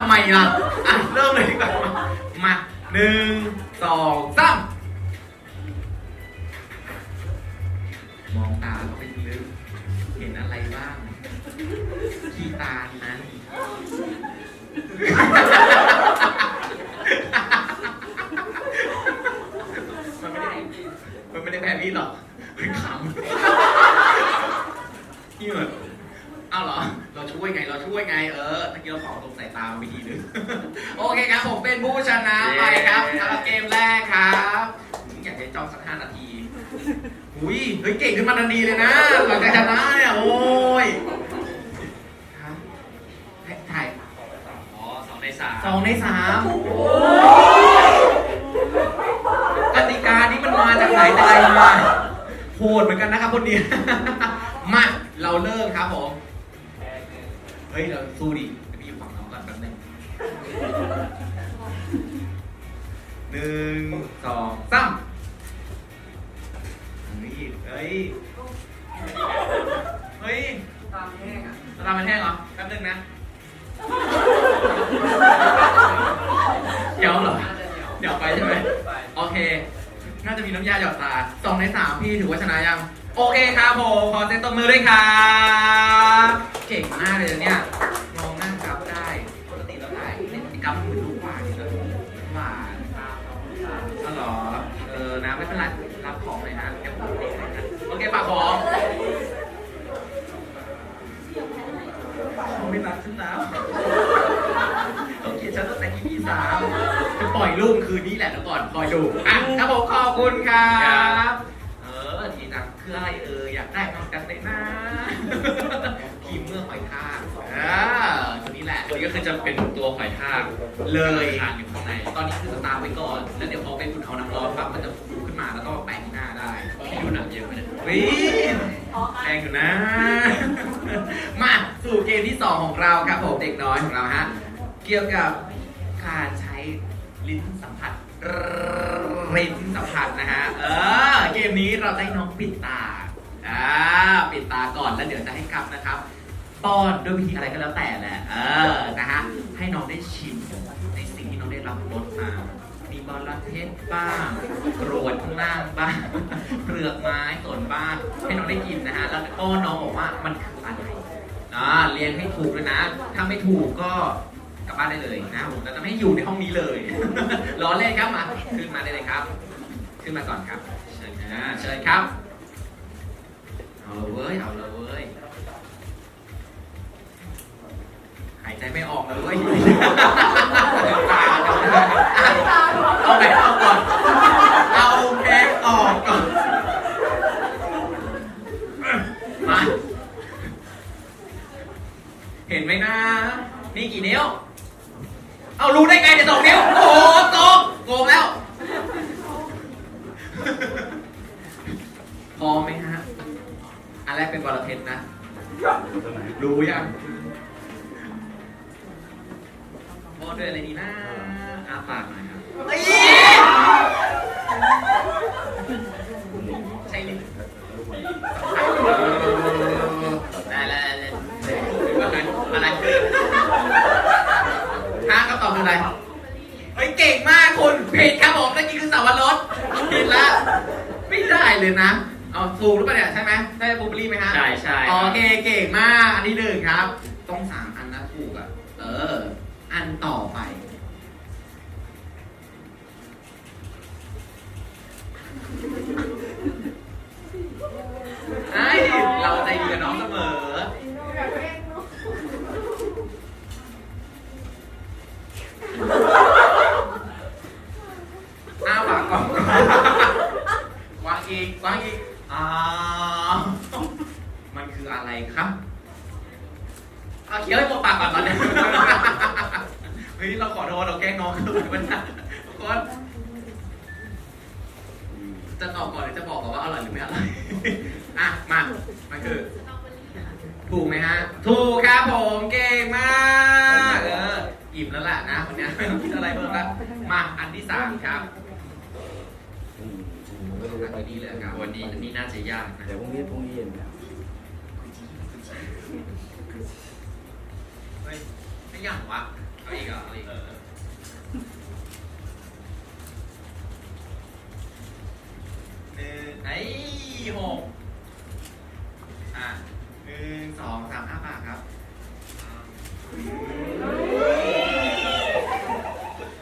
ทำไมล่ะ อะ เริ่มเลยดีกว่ามามาหนึ่งสองสามมองตาเขาไปลึกเห็นอะไรบ้างขี้ตานั้น มันไม่ได้มันไม่ได้แพ้พี่หรอกมันขำพี่เหมือนเอาเหรอ เราช่วยไง เราช่วยไง เออตะกี้เราขอตรงสายตามาวิธีหนึง โอเคครับ ผมเป็นผู้ชนะไปครับสำหรับเกมแรกครับอยากจะจ้องสักห้านาทีหุยเฮ้ย เก่งขึ้นมาทันทีเลยนะ หลังจากชนะเนี่ย โอ้ยครับให้ถ่าย อ๋อสองในสาม สองในสามกติกานี้มันมาจากไหนแต่ไรมา โหดเหมือนกันนะครับคนนี้ มา เราเริ่มครับผมเฮ้ยเราสู้ดิเดี๋ยวพี่อยู่ฝั่งน้องก่อนแป๊บนึงหนึ่งสองสามเฮ้ยเฮ้ยเฮ้ยตามแห้งอะตามันแห้งเหรอแป๊บนึงนะเดี๋ยวเหรอน่าจะเหนียวเดี๋ยวไปใช่ไหมไปโอเค น่าจะมีน้ำยาหยอดตาสองในสามพี่ถือว่าชนะยัง โอเคครับผม ขอเซ็นตบมือด้วยครับ เก่งมากเลยเนี่ยมองหน้ากราฟได้ปกติเราถ่ายในกราฟมันเป็นรูปหวานอยู่แล้วหวานอ๋อเหรอเออนะไม่เป็นไรรับของเลยนะเดี๋ยวผมเองนะโอเคฝากของเขาไม่รักฉันแล้วโอเคฉันตั้งแต่ EP สามจะปล่อยลูกคืนนี้แหละเดี๋ยวก่อนคอยดูอะครับผมขอบคุณครับ ตัวนี้แหละตัวนี้ก็คือจะเป็นตัวหอยทากเลยทานอยู่ข้างใน ตอนนี้คือสตาร์ทไว้ก่อน แล้วเดี๋ยวพอไปคุณเอาน้ำร้อนปั๊บมันจะฟูขึ้นมาแล้วก็แปะที่หน้าได้พี่ดูหนังเยอะไหมเนี่ยวิแรงอยู่นะ มาสู่เกมที่ 2 ของเราครับผมเด็กน้อยของเราฮะ เกี่ยวกับการใช้ลิ้นสัมผัสลิ้นสัมผัสนะฮะ เออ เกมนี้เราจะให้น้องปิดตา อ่า ปิดตาก่อนแล้วเดี๋ยวจะให้กลับนะครับ ป้อนด้วยวิธีอะไรก็แล้วแต่แหละ เออ นะฮะ ให้น้องได้ชิมในสิ่งที่น้องได้รับรสมา มีบอลลัเพชรบ้างกรวดข้างล่างบ้างเปลือกไม้ส่วนบ้าง ให้น้องได้กินนะฮะ แล้วก็น้องบอกว่ามันคืออะไรอ่าเรียนให้ถูกด้วยนะ ถ้าไม่ถูกก็กลับบ้านได้เลยนะผมจะไม่ให้อยู่ในห้องนี้เลยล้อเล่นครับมา ขึ้นมาได้เลยครับ ขึ้นมาก่อนครับ เชิญนะเชิญครับ เอาละเว้ย เอาละเว้ยายใจไม่ออกเลยเว้ยตาเอาแบกออกก่อน เอาแบกออกก่อน มา เห็นไหมนะ นี่กี่นิ้ว เอารู้ได้ไงเนี่ยสองนิ้ว โอ้โหโกงโกงแล้ว พอไหมฮะ อันแรกเป็นบอลเพชรนะ รู้ยัง ด้วยอะไรดีนะอาปากหน่อยครับเอ้ยใช่ลิ้นได้แล้วอะไรอะไรฮะคำตอบคืออะไร เฮ้ยเก่งมากคุณผิดครับผมนั่นคือสาวรสผิดละไม่ได้เลยนะเอาถูกหรือเปล่าเนี่ยใช่ไหมใช่บูเบอรี่ไหมฮะใช่ใช่โอเคเก่งมากอันที่หนึ่งครับ ต้องสามอันนะถูกอะ เออ อันต่อไป อร่อยอะมามันคือ ถูกไหมฮะ ถูกครับผมเก่งมากเอออิ่มแล้วล่ะนะวันนี้ไม่ต้องคิดอะไรเพิ่มแล้วมาอันที่สามครับอันนี้เลยครับวันนี้อันนี้น่าจะยากนะเดี๋ยวพรุ่งนี้พรุ่งนี้เย็นเนี่ยเฮ้ยไม่อย่างวะเอาอีกเหรอเอาอีก ไอ้หกอะหนึ่งสองสามห้าปากครับ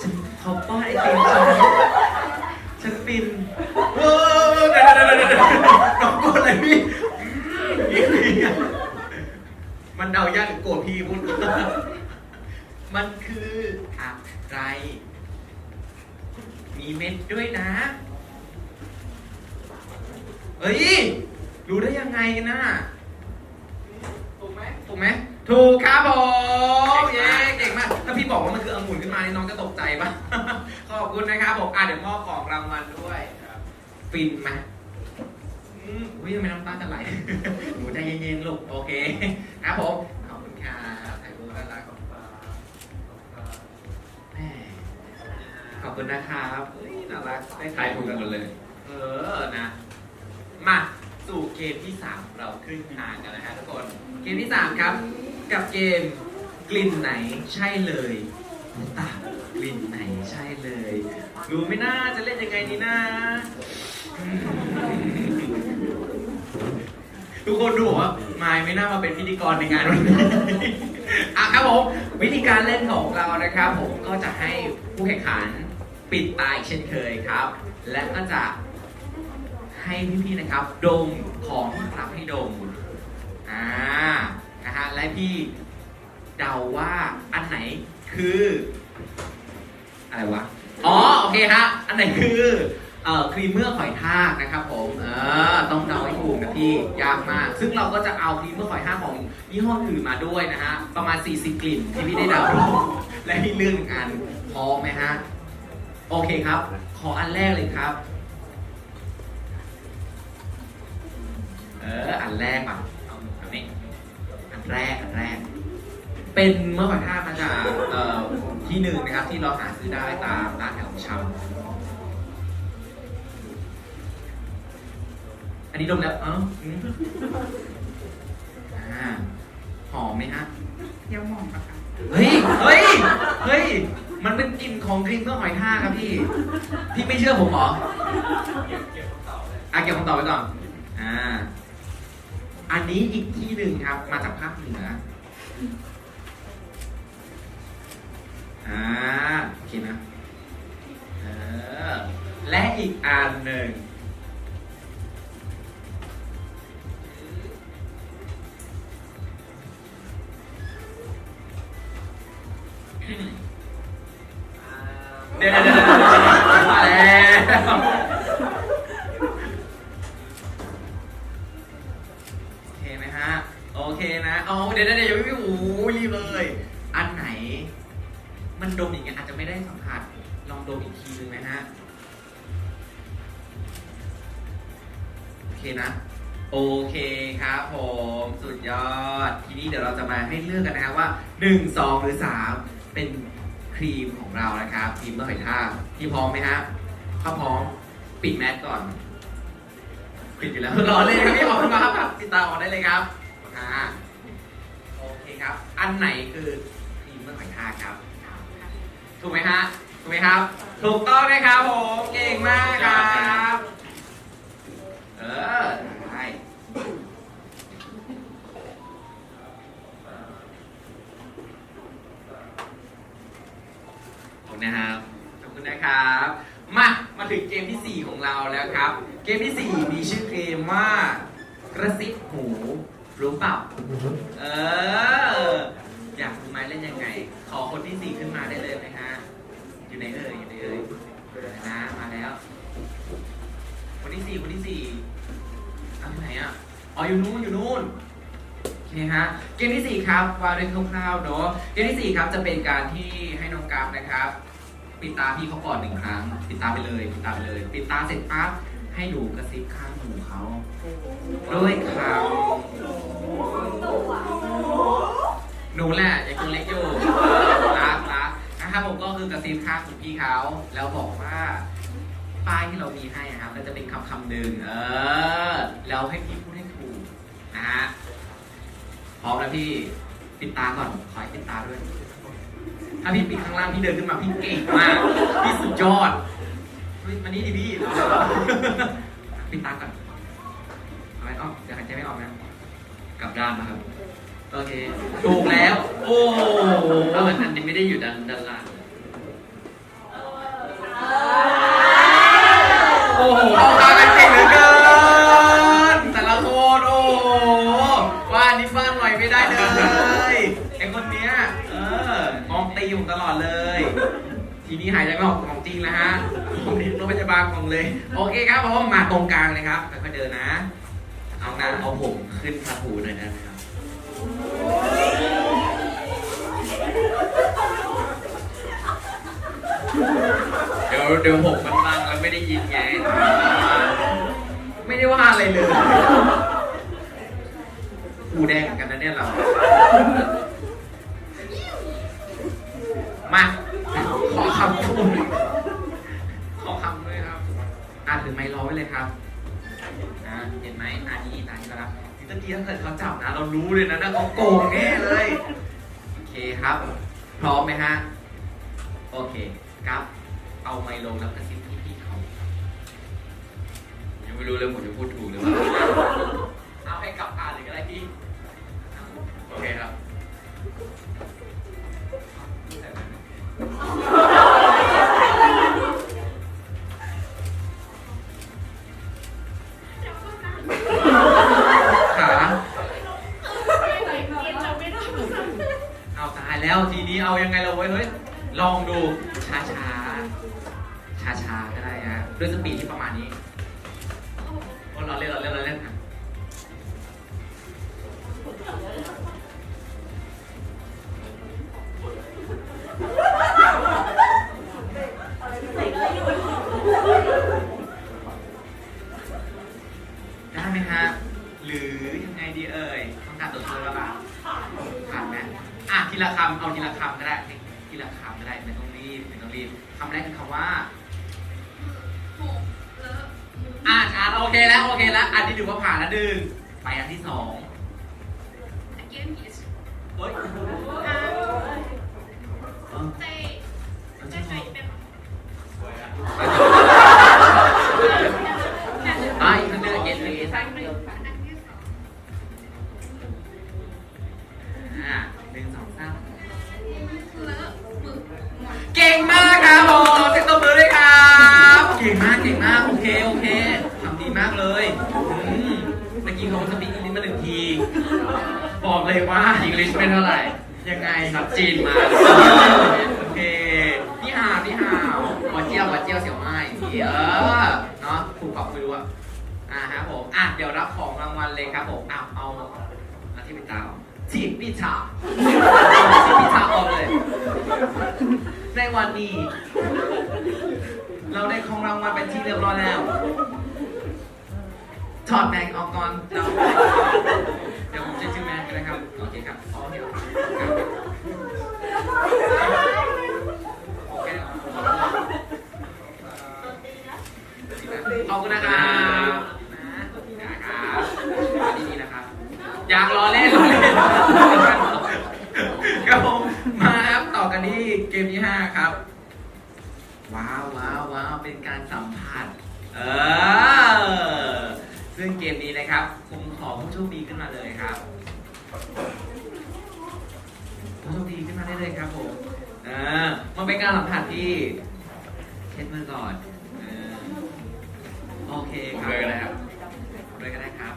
ฉันขาป้อนไอติมฉันฉันฟินเออเดี๋ยวเดี๋ยวเดี๋ยวเดี๋ยวน้องโกรธอะไรพี่นี่คือมันเดายากหรือโกรธพี่พูดมันคืออะไรมีเม็ดด้วยนะ เฮ้ย รู้ได้ยังไงกันน่ะถูกไหมถูกไหมถูกครับผมเย้เก่งมาก ถ้าพี่บอกว่ามันคือองุ่นขึ้นมานี่น้องจะตกใจปะขอบคุณนะครับผมอะเดี๋ยวมอบของรางวัลด้วยฟินไหมอืมอุ้ยทำไมน้ำตาจะไหลหนูใจเย็นๆลูกโอเคครับผมขอบคุณครับถ่ายรูปน่ารักของฟ้าแหมขอบคุณนะครับเฮ้ยน่ารักได้ทายถูกหมดเลย เออนะ มาสู่เกมที่3เราขึ้นทางกันนะฮะทุกคน เกมที่ 3 ครับ กับเกมกลิ่นไหนใช่เลยตากลิ่นไหนใช่เลย รู้ไหมน่าจะเล่นยังไงดีนะทุกคนดูว่าไมายไม่น่ามาเป็นพิธีกรในงานวันนี้อะครับผมวิธีการเล่นของเรานะครับ ผมก็จะให้ผู้แข่งขันปิดตาอีกเช่นเคยครับ และก็จะ ให้พี่ๆนะครับดมของที่รับให้ดมอ่านะฮะและพี่เดาว่าอันไหนคือ อะไรวะอ๋อโอเคฮะอันไหนคือเอ่อครีมเมื่อกหอยทากนะครับผมเออต้องเดาให้ถูกนะพี่ยากมาก ซึ่งเราก็จะเอาครีมเมื่อกหอยทากของยี่ห้ออื่นมาด้วยนะฮะประมาณ 40 กลิ่นที่พี่ได้เดาและให้เลือกอันพร้อมไหมฮะโอเคครับ ขออันแรกเลยครับ เออ อันแรกอะเอาอันนี้อันแรก อันแรก เป็นเมื่อก่อนท่ามาจากเอ่อที่หนึ่งนะครับ ที่เราหาซื้อได้ตามร้านขายของชำอันนี้ดมแล้ว เอ้าอืมอ่าหอมไหมฮะยังมองปะคะเฮ้ย เฮ้ย เฮ้ย มันเป็นกลิ่นของครีมเมื่อหอยทากครับพี่ พี่ไม่เชื่อผมเหรอ อะเก็บคำตอบไว้ก่อน อ่า อันนี้อีกที่หนึ่งครับ มาจากภาคเหนืออ่าโอเคนะเออและอีกอันหนึ่งเดี๋ยว ให้เลือกกันนะครับว่า 1 2 หรือ 3 เป็นครีมของเรานะครับครีมเมื่อหอยทากพี่พร้อมไหมฮะถ้าพร้อมปิดแมสก่อนปิดอยู่แล้วรอเลยครับพี่ออกมาครับติดตาออกได้เลยครับอ่าโอเคครับ อันไหนคือครีมเมื่อหอยทากครับ ถูกไหมฮะถูกไหมครับ ถูกต้องนะครับผมเก่งมากครับ เออ นะครับขอบคุณนะครับ มามาถึงเกมที่ 4 ของเราแล้วครับ เกมที่ 4 มีชื่อเกมว่ากระซิบหูรู้เปล่าเออ อยากรู้ไหมเล่นยังไง ขอคนที่ 4 ขึ้นมาได้เลยไหมฮะอยู่ไหนเอ่ยอยู่ไหนเอ่ยนะมาแล้ว คนที่ 4 คนที่ 4อันไหนอะอ๋ออยู่นู้นอยู่นู้นโอเคฮะเกมที่ 4 ครับวางด้วยคร่าวๆเนาะเกมที่ 4 ครับจะเป็นการที่ให้น้องกราฟนะครับ ปิดตาพี่เขาก่อนหนึ่งครั้ง ปิดตาไปเลยปิดตาไปเลย ปิดตาเสร็จปั๊บให้หนูกระซิบข้างหูเขาด้วยคำหนูแหละยังตัวเล็กอยู่รักรักนะครับผมก็คือกระซิบข้างหูพี่เขาแล้วบอกว่าป้ายที่เรามีให้อะครับมันจะเป็นคำคำหนึ่งเออแล้วให้พี่พูดให้ถูกนะฮะพร้อมแล้วพี่ปิดตาก่อนขอให้ปิดตาด้วย ถ้าพี่ปิดข้างล่างพี่เดินขึ้นมาพี่เก่งมากพี่สุดยอดเฮ้ยมานี่ดิพี่ปิดตาก่อนเอาไว้ออกเดี๋ยวหายใจไม่ออกนะ กลับด้านนะครับ โอเค ถูกแล้ว โอ้โหถ้วมันอันนี้ไม่ได้อยู่ด้านด้านล่าง ทีนี้หายใจไม่ออกของจริงแล้วฮะผมเรียนรถพยาบาลของเลย โอเคครับผมมาตรงกลางเลยครับค่อยๆเดินนะ เอานะเอาผมขึ้นคาหูหน่อยได้ไหมครับเดี๋ยวเดี๋ยวผมมันบังแล้วไม่ได้ยินไง ไม่ได้ว่าอะไรเลยหูแดงเหมือนกันนะเนี่ยเรา มา อคำคุณขอคำด้วยครับอ่านถือไม้รอไว้เลยครับอ่าเห็นไหมอ่านนี้ตานี้แล้วครับทีตะกี้ถ้าเกิดเขาจับนะ เรารู้เลยนะนะเขาโกงแน่เลย โอเคครับ พร้อมไหมฮะ โอเคครับ เอาไมค์ลงแล้วกระซิบที่พี่เขายังไม่รู้เลยผมจะพูดถูกหรือเปล่าเอาให้กลับอ่านเลยก็ได้พี่ โอเคครับ ในวันนี้เราได้ของรางวัลเป็นที่เรียบร้อยแล้ว ถอดแมงออกก่อนเดี๋ยวเดี๋ยวผมจะชื่อแมงกันะครับ โอเคครับโอเคครับโอเคขอบคุณนะครับนะนะครับดีๆนะครับ อยากรอเล่นรอเล่นครับผมมาครับต่อกันที่เก มที่5ครับ ว้าวว้าวว้าวเป็นการสัมผัสเออซึ่งเกมนี้นะครับ ผมขอผู้โชคดีขึ้นมาเลยครับ ผู้โชคดีขึ้นมาได้เลยครับผมเออมันเป็นการสัมผัสที่เช็ดมือก่อนเออโอเคผมครับเลยก็ได้ครับด้วยก็ได้ครับ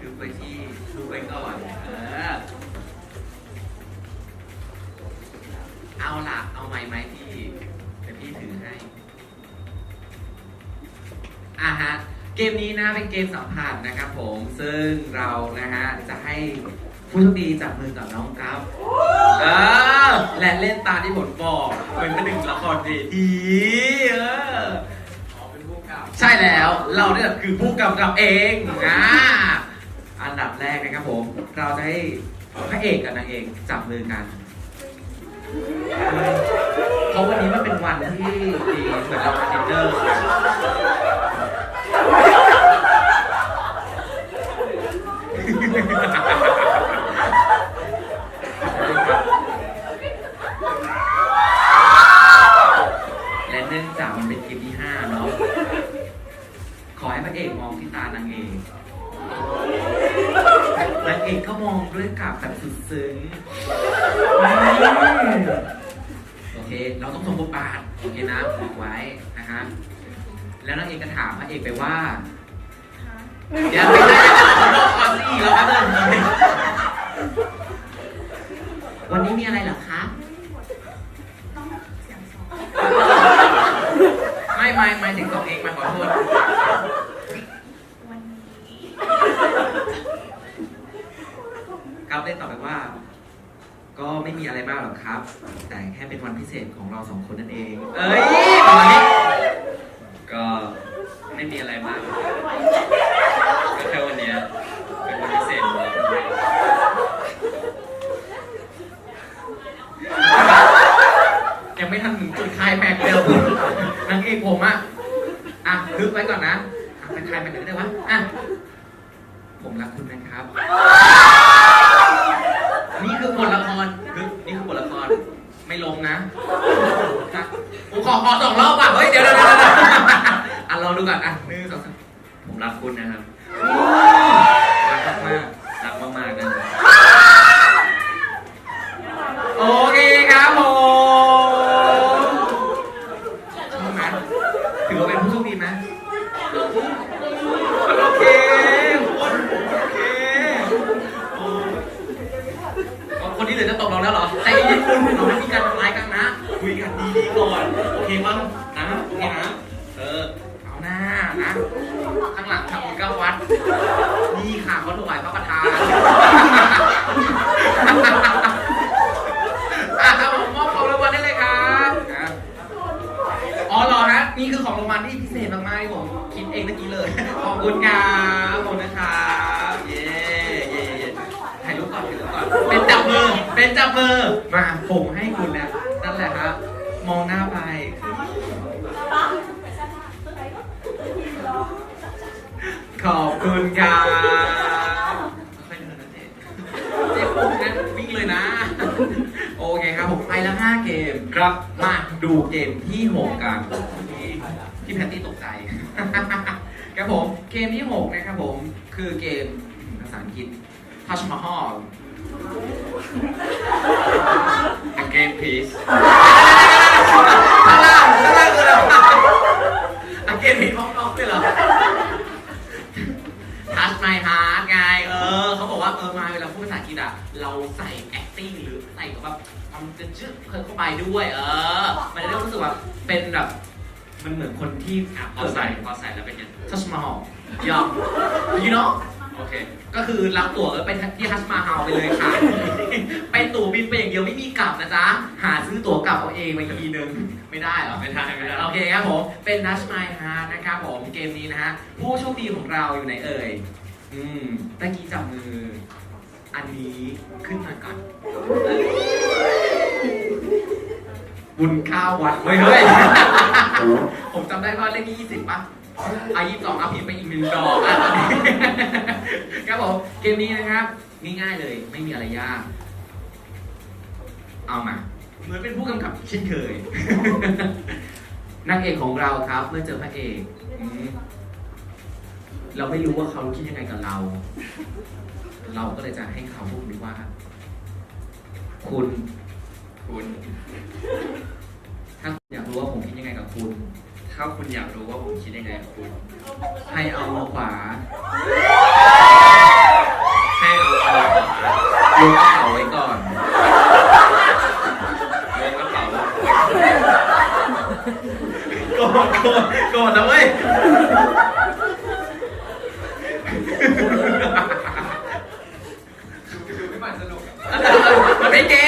ดูไปที่ดูไปก่อนเออ เอาล่ะ เอาไม้ไหมพี่เดี๋ยวพี่ถือให้อ่าฮะเกมนี้นะเป็นเกมสัมผัสนะครับผม ซึ่งเรานะฮะจะให้ผู้โชคดีจับมือกับน้องครับเออและเล่นตามที่ผมบอกเป็นประหนึ่งละครเวทีเออใช่แล้วเราเนี่ยคือผู้กำกับเองอ่าอันดับแรกนะครับผม เราจะให้พระเอกกับนางเอกจับมือกัน เพราะวันนี้มันเป็นวันที่ดีเหมือนเราเป็ดนอและเนื่องจากมันเป็นคลิที่ห้าเนาะ ขอให้พระเอกมองที่ตานางเอกนางเอกก็มองด้วยกับแบบสุดซึ้ง อกไว้นะฮะแล้วนางเอกก็ถามพระเอกไปว่าเดี๋ยวไม่ได้บอกก่อนสิเราแป๊บนึงวันนี้มีอะไรเหรอคะไม่ไม่ไม่ถึงตัวเองมาขอโทษ วันนี้ ครับได้ตอบไปว่า ก็ไม่มีอะไรมากหรอกครับ แต่แค่เป็นวันพิเศษของเราสองคนนั่นเอง เอ้ยประมาณนี้ก็ไม่มีอะไรมาก นจับมือมาผมให้คุณนะ นั่นแหละครับ มองหน้าไป ขอบคุณครับค่อยๆเดินนะเจ๊เจ๊ปุ๊บนะวิ่งเลยนะ โอเคครับผมไปแล้ว5เกม ครับ มาดูเกมที่ 6 กัน ที่ที่แพตตี้ตกใจ ครับผม เกมที่ 6 นะครับผม คือเกมภาษาอังกฤษ Touch Mahal A game piece ข้างล่างข้างล่างคืออะไรวะอะเกมนี้พร้อมๆเลยเหรอ Touch My Heart ไง เออ เขาบอกว่าเออมาเวลาพูดภาษาอังกฤษอะเราใส่ acting หรือใส่กับแบบความจะชื่อเพิ่มเข้าไปด้วย เออ มันจะได้รู้สึกว่าเป็นแบบ มันเหมือนคนที่อะพอใส่พอใส่แล้วเป็นยังทัชมาฮอลยอม you know โอเค ก็คือรับตั๋วก็ไปที่ทัชมาฮาลไปเลยค่ะ ไปตั๋วบินไปอย่างเดียวไม่มีกลับนะจ๊ะ หาซื้อตั๋วกลับเอาเองไปอีกทีนึง ไม่ได้เหรอ ไม่ได้ไม่ได้ โอเคครับผม เป็นทัชมาฮาร์นะครับผม เกมนี้นะฮะ ผู้โชคดีของเราอยู่ไหนเอ่ย อืมตะกี้จับมือ อันนี้ขึ้นมาก่อนบุญข้าววัดเฮ้ยเฮ้ยผมจำได้ว่าเลขที่ยี่สิบป่ะ อายี่สองเอาผิดไปอีกหนึ่งดอกอะตอนนี้ครับผมเกมนี้นะครับง่ายๆเลยไม่มีอะไรยาก เอามา เหมือนเป็นผู้กำกับเช่นเคยนางเอกของเราครับ เมื่อเจอพระเอกอืมเราไม่รู้ว่าเขาคิดยังไงกับเรา เราก็เลยจะให้เขาพูดนี้ว่า คุณ คุณ ถ้าคุณอยากรู้ว่าผมคิดยังไงกับคุณ ถ้าคุณอยากรู้ว่าผมคิดยังไงกับคุณ ให้เอามือขวา ให้เอาเอาลงกระเป๋าไว้ก่อนล้วงกระเป๋าโกรธโกรธโกรธนะเว้ยมันเป็นเกม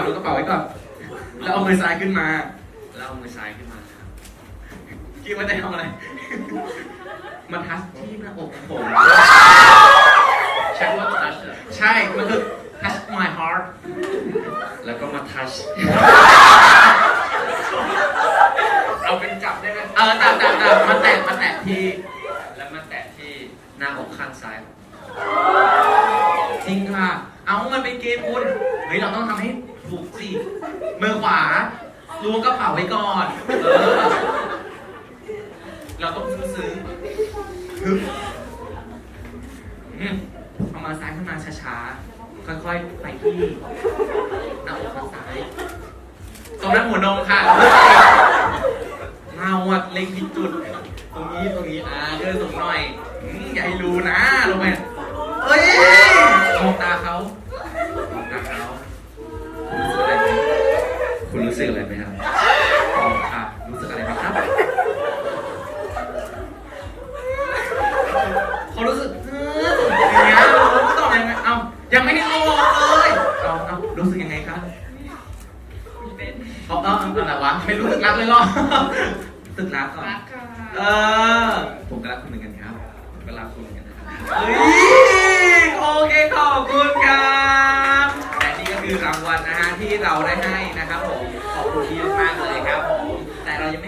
ารู้กระเป๋าไว้ก่อนแล้วเอามือซ้ายขึ้นมาแล้วเอามือซ้ายขึ้นมาครับคิดว่าจะทำอะไร มาทัชที่หน้าอกของผมใช้ว่า touch เหรอใช่ มันคือ touch my heart แล้วก็มา touch เอาเป็นจับได้ไหมเออจับจับจับมาแตะมาแตะทีแล้วมาแตะที่หน้าอกข้างซ้าย จริงค่ะ เอามันเป็นเกมคุณ เฮ้ย เราต้องทำให้ถูกสิมือขวา ล้วงกระเป๋าไว้ก่อน เออ เราต้องซึ้งๆฮึบอืมเอามาซ้ายขึ้นมาช้าๆ ค่อยๆ ไปที่หน้าอกข้างซ้าย ตรงนั้นหัวนมค่ะเงาอะเล็งผิดจุด ตรงนี้ตรงนี้ อ่าเดินสูงหน่อยอืมอย่าให้รู้นะลงไป